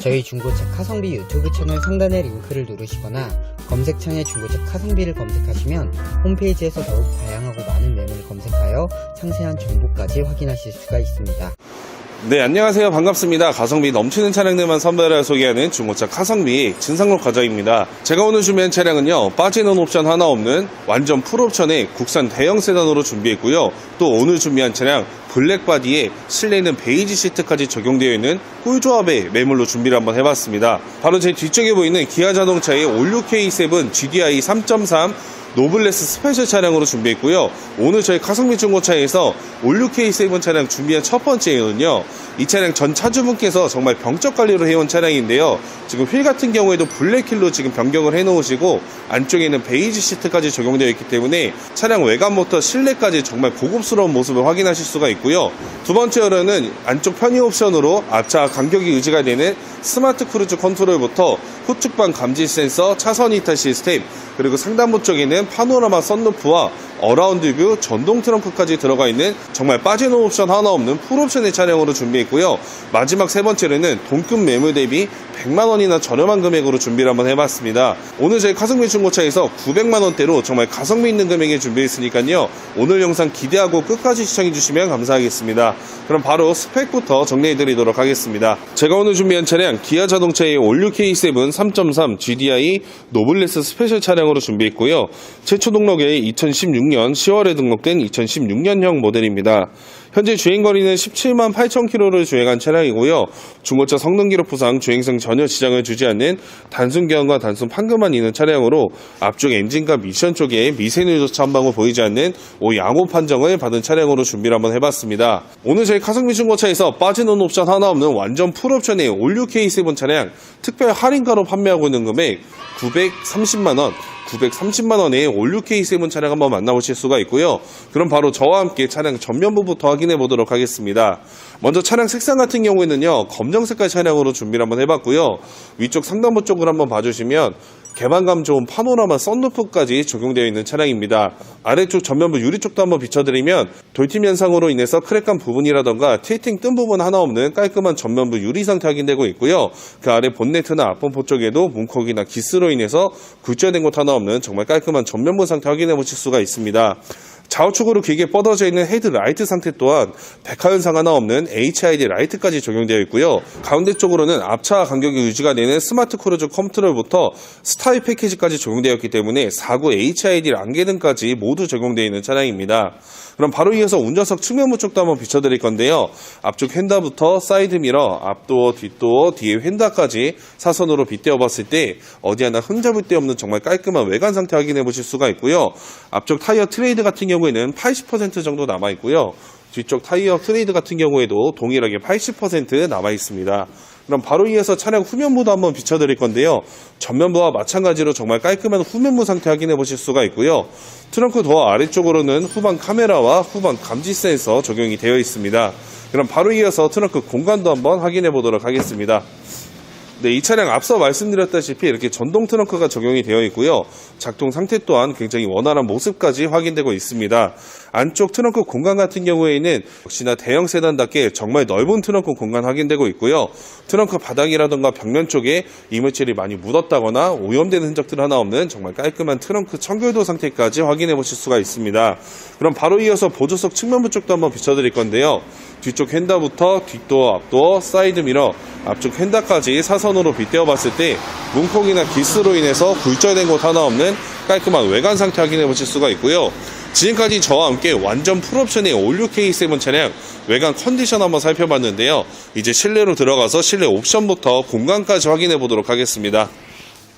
저희 중고차 카성비 유튜브 채널 상단의 링크를 누르시거나 검색창에 중고차 카성비를 검색하시면 홈페이지에서 더욱 다양하고 많은 매물을 검색하여 상세한 정보까지 확인하실 수가 있습니다. 네, 안녕하세요. 반갑습니다. 가성비 넘치는 차량들만 선별해 소개하는 중고차 카성비 진상록 과장입니다. 제가 오늘 준비한 차량은요, 빠지는 옵션 하나 없는 완전 풀옵션의 국산 대형 세단으로 준비했고요. 또 오늘 준비한 차량 블랙바디에 실내는 베이지 시트까지 적용되어 있는 꿀조합의 매물로 준비를 한번 해봤습니다. 바로 제 뒤쪽에 보이는 기아 자동차의 올류 K7 GDI 3.3 노블레스 스페셜 차량으로 준비했고요. 오늘 저희 카성비 중고차에서 올류 K7 차량 준비한 첫 번째는요. 이 차량 전 차주분께서 정말 병적 관리로 해온 차량인데요. 지금 휠 같은 경우에도 블랙힐로 지금 변경을 해놓으시고 안쪽에는 베이지 시트까지 적용되어 있기 때문에 차량 외관부터 실내까지 정말 고급스러운 모습을 확인하실 수가 있고 요. 두 번째로는 안쪽 편의 옵션으로 앞차 간격이 유지가 되는 스마트 크루즈 컨트롤부터 후측방 감지 센서, 차선 이탈 시스템, 그리고 상단부 쪽에는 파노라마 썬루프와 어라운드 뷰 전동 트렁크까지 들어가 있는 정말 빠지는 옵션 하나 없는 풀옵션의 차량으로 준비했고요. 마지막 세 번째로는 동급 매물 대비 100만 원이나 저렴한 금액으로 준비를 한번 해봤습니다. 오늘 저희 가성비 중고차에서 900만 원대로 정말 가성비 있는 금액에 준비했으니까요. 오늘 영상 기대하고 끝까지 시청해주시면 감사하겠습니다. 그럼 바로 스펙부터 정리해드리도록 하겠습니다. 제가 오늘 준비한 차량 기아 자동차의 올류 K7 3.3 GDI 노블레스 스페셜 차량으로 준비했고요. 최초 등록에 2016년 10월에 등록된 2016년형 모델입니다. 현재 주행거리는 17만 8천 킬로를 주행한 차량이고요. 중고차 성능 기록 부상 주행성 전혀 지장을 주지 않는 단순 교환과 단순 판금만 있는 차량으로 앞쪽 엔진과 미션 쪽에 미세누 조차 한 방울 보이지 않는 오 양호 판정을 받은 차량으로 준비를 한번 해봤습니다. 오늘 저희 카성비 중고차에서 빠지는 옵션 하나 없는 완전 풀 옵션의 올류 K7 차량 특별 할인가로 판매하고 있는 금액 930만 원 930만원의 올류 K7 차량 한번 만나보실 수가 있고요. 그럼 바로 저와 함께 차량 전면부부터 확인해 보도록 하겠습니다. 먼저 차량 색상 같은 경우에는요, 검정 색깔 차량으로 준비를 한번 해봤고요. 위쪽 상단부 쪽을 한번 봐주시면 개방감 좋은 파노라마 썬루프까지 적용되어 있는 차량입니다. 아래쪽 전면부 유리 쪽도 한번 비춰드리면 돌팀 현상으로 인해서 크랙한 부분이라던가 틸팅 뜬 부분 하나 없는 깔끔한 전면부 유리 상태 확인되고 있고요. 그 아래 본네트나 앞범퍼 쪽에도 문콕이나 기스로 인해서 굴절된 곳 하나 없는 정말 깔끔한 전면부 상태 확인해 보실 수가 있습니다. 좌우측으로 길게 뻗어져 있는 헤드 라이트 상태 또한 백화 현상 하나 없는 HID 라이트까지 적용되어 있고요. 가운데 쪽으로는 앞차 간격이 유지가 되는 스마트 크루즈 컨트롤부터 스타일 패키지까지 적용되었기 때문에 4구 HID 랑게등까지 모두 적용되어 있는 차량입니다. 그럼 바로 이어서 운전석 측면부 쪽도 한번 비춰드릴 건데요. 앞쪽 휀다부터 사이드 미러, 앞도어, 뒷도어, 뒤에 휀다까지 사선으로 빗대어 봤을 때 어디 하나 흠잡을 데 없는 정말 깔끔한 외관 상태 확인해 보실 수가 있고요. 앞쪽 타이어 트레이드 같은 경우에는 80% 정도 남아 있고요. 뒤쪽 타이어 트레이드 같은 경우에도 동일하게 80% 남아 있습니다. 그럼 바로 이어서 차량 후면부도 한번 비춰드릴 건데요. 전면부와 마찬가지로 정말 깔끔한 후면부 상태 확인해 보실 수가 있고요. 트렁크 도어 아래쪽으로는 후방 카메라와 후방 감지 센서 적용이 되어 있습니다. 그럼 바로 이어서 트렁크 공간도 한번 확인해 보도록 하겠습니다. 네, 이 차량 앞서 말씀드렸다시피 이렇게 전동 트렁크가 적용이 되어 있고요. 작동 상태 또한 굉장히 원활한 모습까지 확인되고 있습니다. 안쪽 트렁크 공간 같은 경우에는 역시나 대형 세단답게 정말 넓은 트렁크 공간 확인되고 있고요. 트렁크 바닥이라던가 벽면 쪽에 이물질이 많이 묻었다거나 오염된 흔적들 하나 없는 정말 깔끔한 트렁크 청결도 상태까지 확인해 보실 수가 있습니다. 그럼 바로 이어서 보조석 측면부 쪽도 한번 비춰드릴 건데요. 뒤쪽 휀다부터 뒷도어, 앞도어, 사이드 미러, 앞쪽 휀다까지 사선으로 빗대어 봤을 때 문콕이나 기스로 인해서 굴절된 곳 하나 없는 깔끔한 외관 상태 확인해 보실 수가 있고요. 지금까지 저와 함께 완전 풀옵션의 올류 K7 차량 외관 컨디션 한번 살펴봤는데요. 이제 실내로 들어가서 실내 옵션부터 공간까지 확인해 보도록 하겠습니다.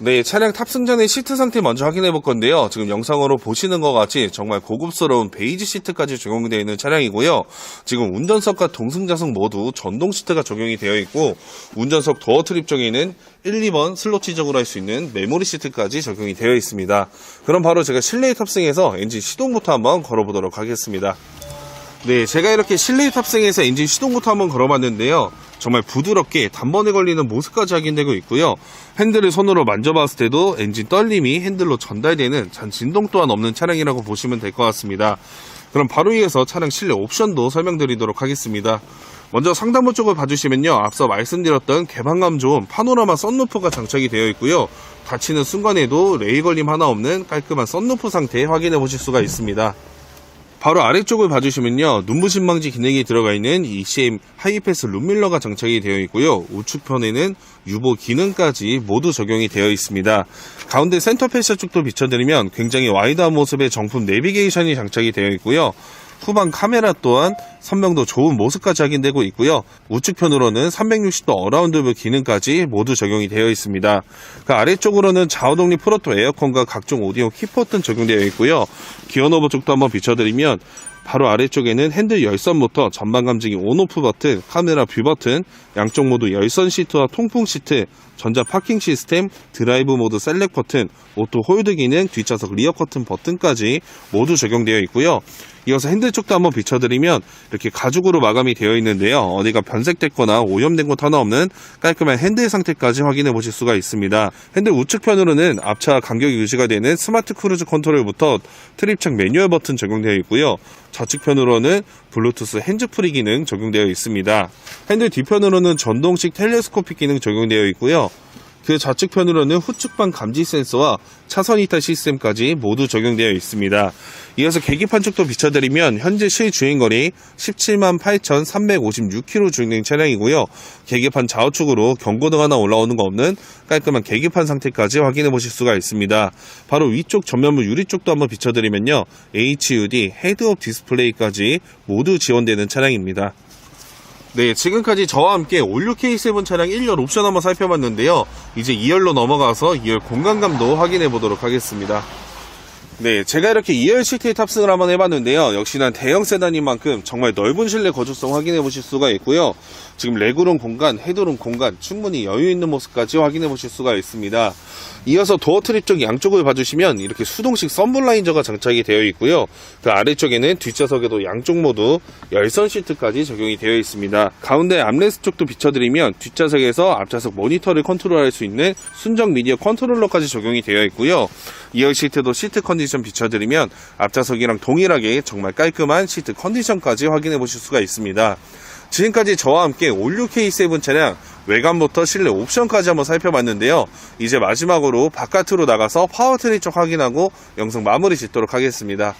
네, 차량 탑승 전에 시트 상태 먼저 확인해 볼 건데요. 지금 영상으로 보시는 것 같이 정말 고급스러운 베이지 시트까지 적용되어 있는 차량이고요. 지금 운전석과 동승자석 모두 전동 시트가 적용이 되어 있고 운전석 도어 트립 쪽에는 1, 2번 슬롯 지적으로 할 수 있는 메모리 시트까지 적용이 되어 있습니다. 그럼 바로 제가 실내에 탑승해서 엔진 시동부터 한번 걸어보도록 하겠습니다. 네, 제가 이렇게 실내에 탑승해서 엔진 시동부터 한번 걸어봤는데요. 정말 부드럽게 단번에 걸리는 모습까지 확인되고 있고요. 핸들을 손으로 만져봤을 때도 엔진 떨림이 핸들로 전달되는 잔 진동 또한 없는 차량이라고 보시면 될 것 같습니다. 그럼 바로 이어서 차량 실내 옵션도 설명드리도록 하겠습니다. 먼저 상단부 쪽을 봐주시면요. 앞서 말씀드렸던 개방감 좋은 파노라마 썬루프가 장착이 되어 있고요. 닫히는 순간에도 레이 걸림 하나 없는 깔끔한 썬루프 상태 확인해 보실 수가 있습니다. 바로 아래쪽을 봐주시면요. 눈부신 방지 기능이 들어가 있는 ECM 하이패스 룸밀러가 장착이 되어 있고요. 우측편에는 유보 기능까지 모두 적용이 되어 있습니다. 가운데 센터 패셔 쪽도 비춰드리면 굉장히 와이드한 모습의 정품 내비게이션이 장착이 되어 있고요. 후방 카메라 또한 선명도 좋은 모습까지 확인되고 있고요. 우측편으로는 360도 어라운드 뷰 기능까지 모두 적용이 되어 있습니다. 그 아래쪽으로는 좌우독립 프로토 에어컨과 각종 오디오 키포튼 적용되어 있고요. 기어노브 쪽도 한번 비춰드리면 바로 아래쪽에는 핸들 열선 모터, 전방 감지기 온오프 버튼, 카메라 뷰 버튼, 양쪽 모두 열선 시트와 통풍 시트, 전자 파킹 시스템, 드라이브 모드 셀렉 버튼, 오토 홀드 기능, 뒷좌석 리어 커튼 버튼까지 모두 적용되어 있고요. 이어서 핸들 쪽도 한번 비춰드리면 이렇게 가죽으로 마감이 되어 있는데요. 어디가 변색됐거나 오염된 곳 하나 없는 깔끔한 핸들 상태까지 확인해 보실 수가 있습니다. 핸들 우측편으로는 앞차 간격이 유지가 되는 스마트 크루즈 컨트롤부터 트립창 매뉴얼 버튼 적용되어 있고요. 좌측편으로는 블루투스 핸즈프리 기능 적용되어 있습니다. 핸들 뒤편으로는 전동식 텔레스코픽 기능 적용되어 있고요. 그 좌측편으로는 후측방 감지 센서와 차선 이탈 시스템까지 모두 적용되어 있습니다. 이어서 계기판 쪽도 비춰드리면 현재 실주행거리 17만 8,356km 주행된 차량이고요. 계기판 좌우측으로 경고등 하나 올라오는 거 없는 깔끔한 계기판 상태까지 확인해 보실 수가 있습니다. 바로 위쪽 전면부 유리 쪽도 한번 비춰드리면요. HUD 헤드업 디스플레이까지 모두 지원되는 차량입니다. 네, 지금까지 저와 함께 올류 K7 차량 1열 옵션 한번 살펴봤는데요. 이제 2열로 넘어가서 2열 공간감도 확인해 보도록 하겠습니다. 네, 제가 이렇게 2열 시트에 탑승을 한번 해봤는데요. 역시나 대형 세단인 만큼 정말 넓은 실내 거주성 확인해 보실 수가 있고요. 지금 레그룸 공간, 헤드룸 공간 충분히 여유 있는 모습까지 확인해 보실 수가 있습니다. 이어서 도어 트립 쪽 양쪽을 봐주시면 이렇게 수동식 썬블라인저가 장착이 되어 있고요. 그 아래쪽에는 뒷좌석에도 양쪽 모두 열선 시트까지 적용이 되어 있습니다. 가운데 암레스 쪽도 비춰드리면 뒷좌석에서 앞좌석 모니터를 컨트롤할 수 있는 순정 미디어 컨트롤러까지 적용이 되어 있고요. 2열 시트도 시트 컨디 션 비춰드리면 앞좌석이랑 동일하게 정말 깔끔한 시트 컨디션까지 확인해 보실 수가 있습니다. 지금까지 저와 함께 올류 K7 차량 외관부터 실내 옵션까지 한번 살펴봤는데요. 이제 마지막으로 바깥으로 나가서 파워트리 쪽 확인하고 영상 마무리 짓도록 하겠습니다.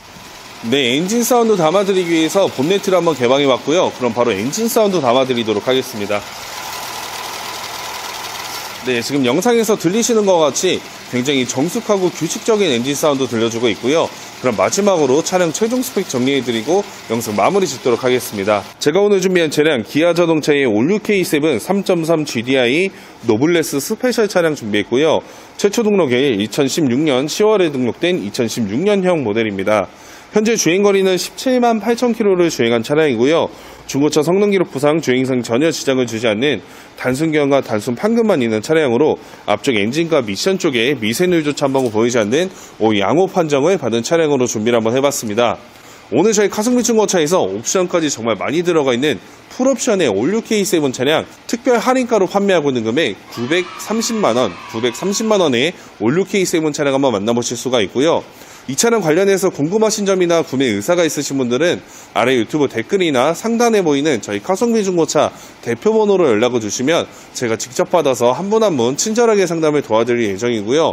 네, 엔진 사운드 담아드리기 위해서 본네트를 한번 개방해 봤고요. 그럼 바로 엔진 사운드 담아드리도록 하겠습니다. 네, 지금 영상에서 들리시는 것 같이 굉장히 정숙하고 규칙적인 엔진 사운드 들려주고 있고요. 그럼 마지막으로 차량 최종 스펙 정리해드리고 영상 마무리 짓도록 하겠습니다. 제가 오늘 준비한 차량 기아 자동차의 올류 K7 3.3 GDI 노블레스 스페셜 차량 준비했고요. 최초 등록일 2016년 10월에 등록된 2016년형 모델입니다. 현재 주행거리는 17만 8천 킬로를 주행한 차량이고요. 중고차 성능 기록 부상 주행상 전혀 지장을 주지 않는 단순 기형과 단순 판금만 있는 차량으로 앞쪽 엔진과 미션 쪽에 미세누유조차 한번 보이지 않는 오 양호 판정을 받은 차량으로 준비를 한번 해봤습니다. 오늘 저희 카성비 중고차에서 옵션까지 정말 많이 들어가 있는 풀옵션의 올류 K7 차량 특별 할인가로 판매하고 있는 금액 930만원, 930만원의 올류 K7 차량 한번 만나보실 수가 있고요. 이 차량 관련해서 궁금하신 점이나 구매 의사가 있으신 분들은 아래 유튜브 댓글이나 상단에 보이는 저희 카성비 중고차 대표 번호로 연락을 주시면 제가 직접 받아서 한 분 한분 친절하게 상담을 도와드릴 예정이고요.